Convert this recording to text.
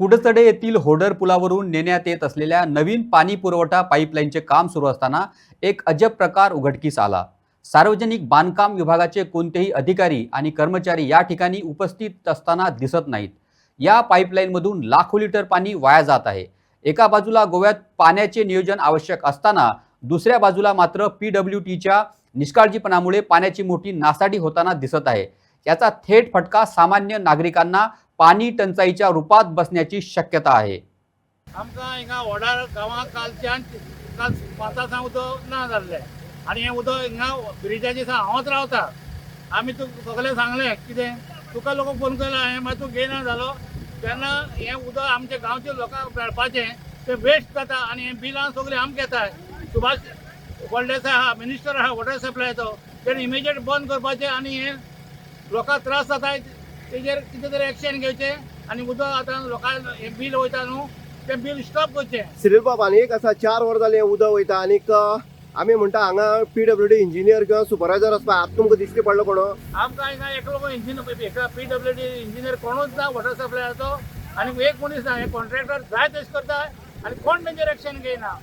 कुडचडे येथील होडर पुलावरून नेण्यात येत असलेल्या नवीन पाणी पुरवठा पाईपलाईनचे काम सुरू असताना एक अजब प्रकार उघडकीस आला. सार्वजनिक बांधकाम विभागाचे कोणतेही अधिकारी आणि कर्मचारी या ठिकाणी उपस्थित असताना दिसत नाहीत. या पाईपलाईनमधून लाखो लिटर पाणी वाया जात आहे. एका बाजूला गोव्यात पाण्याचे नियोजन आवश्यक असताना दुसऱ्या बाजूला मात्र पी डब्ल्यू टीच्या निष्काळजीपणामुळे पाण्याची मोठी नासाडी होताना दिसत आहे. याचा थेट फटका सामान्य नागरिकांना पाणी टंचाईच्या रूपात बसण्याची शक्यता आहे. आमकां हिंगा वडार गांवांत कालच्यान काल पांचां उदक ना जाल्लें आनी हें उदक हिंगा ब्रिजाचे हांवच रावता आमी तुका सगळें सांगलें कितें तुका लोक फोन केला हांवें मागीर तूं घेयना जालो तेन्ना हें उदक आमच्या गांवच्या लोकांक मेळपाचें तें वेस्ट जाता आनी हें बिलां सगळीं आम घेताय सुभाष फळदेसाय आहा मिनिस्टर आहा वॉटर सप्लायचो तेणें इमिजिएट बंद करपाचें आनी हें लोकांक त्रास जाता तेजेर कितें तरी एक्शन घेवचें आनी उदक आतां लोकांक हें बील वयता न्हू तें बील स्टॉप करचें सिरील बाब आनी एक आसा चार वरां जालीं उदक वयता आनीक आमी म्हणटा हांगा पी डब्ल्यू डी इंजिनियर किंवा सुपरवायझर आसपा आतां तुमकां दिश्टी पडलो कोण? आमकां हिंगा एकलो इंजिनियर एका पी डब्ल्यू डी इंजिनियर कोणूच ना वॉटर सप्लायचो आनी एक मनीस ना हे कॉन्ट्रॅक्टर जाय तशें करता आनी कोण तेंचेर एक्शन घेयना